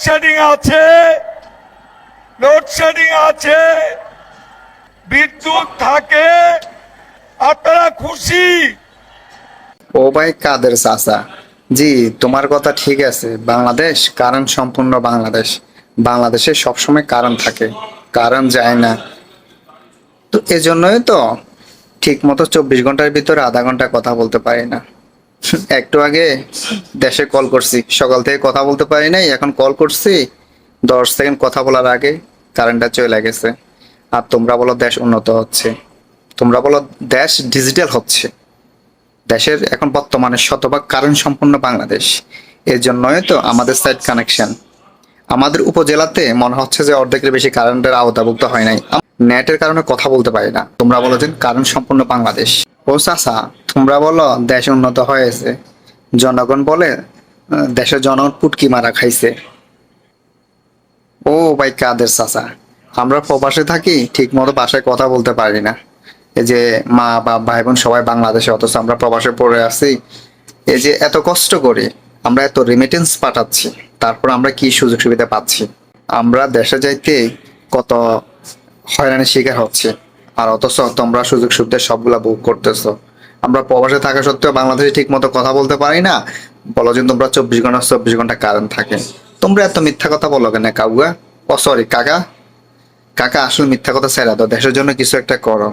Load shedding আছে। Load shedding আছে। বিদ্যুৎ থাকে। আপনারা খুশি? ও ভাই কাদের চাচা? জি, তোমার কথা ঠিক আছে। বাংলাদেশ, কারণ সম্পূর্ণ বাংলাদেশ। বাংলাদেশে সবসময় কারণ থাকে। কারণ যায় না। তো এজন্যই তো ঠিক মতো চব্বিশ ঘণ্টার ভিতরে আধা ঘণ্টা কথা বলতে পারি না। একটু আগে দেশে কল করছি। সকাল থেকে কথা বলতে পারি নাই, এখন কল করছি। দশ সেকেন্ড কথা বলার আগে কারেন্টটা চলে গেছে। আর তোমরা বলো দেশ উন্নত হচ্ছে। তোমরা বলো দেশ ডিজিটাল হচ্ছে। দেশের এখন বর্তমানে শতভাগ কারেন্ট সম্পূর্ণ বাংলাদেশ। এর জন্যই তো আমাদের সাইড কানেকশন আমাদের উপজেলাতে মনে হচ্ছে যে অর্ধেকের বেশি কারেন্টের আওতাভুক্ত হয় নাই। নেটের কারণে কথা বলতে পারি না। তোমরা বলো যে কারেন্ট সম্পূর্ণ বাংলাদেশ। ও চাষা তোমরা বলো দেশ উন্নত হয়েছে। জনগণ বলে দেশে জনগণ পুটকি মারা খাইছে। ও ভাই কাদের চাচা? আমরা প্রবাসে থাকি ঠিক মতো বাসায় কথা বলতে পারি না। এই যে মা বা ভাই বোন সবাই বাংলাদেশে, অথচ আমরা প্রবাসে পড়ে আছি। এই যে এত কষ্ট করে আমরা এত রেমিটেন্স পাঠাচ্ছি, তারপর আমরা কি সুযোগ সুবিধা পাচ্ছি? আমরা দেশে যাইতে কত হয়রানির শিকার হচ্ছে। আর অথচ তোমরা সুযোগ সুবিধা সবগুলা বুক করতেছো। আমরা প্রবাসে থাকা সত্ত্বেও বাংলাদেশে ঠিক মতো কথা বলতে পারি না। বলো যে তোমরা চব্বিশ ঘণ্টা চব্বিশ ঘণ্টা কারেন্ট থাকে। তোমরা এত মিথ্যা কথা বলো কেন কাউয়া ও সরি কাকা। কাকা, আসলে মিথ্যা কথা ছেড়া দেশের জন্য কিছু একটা করো।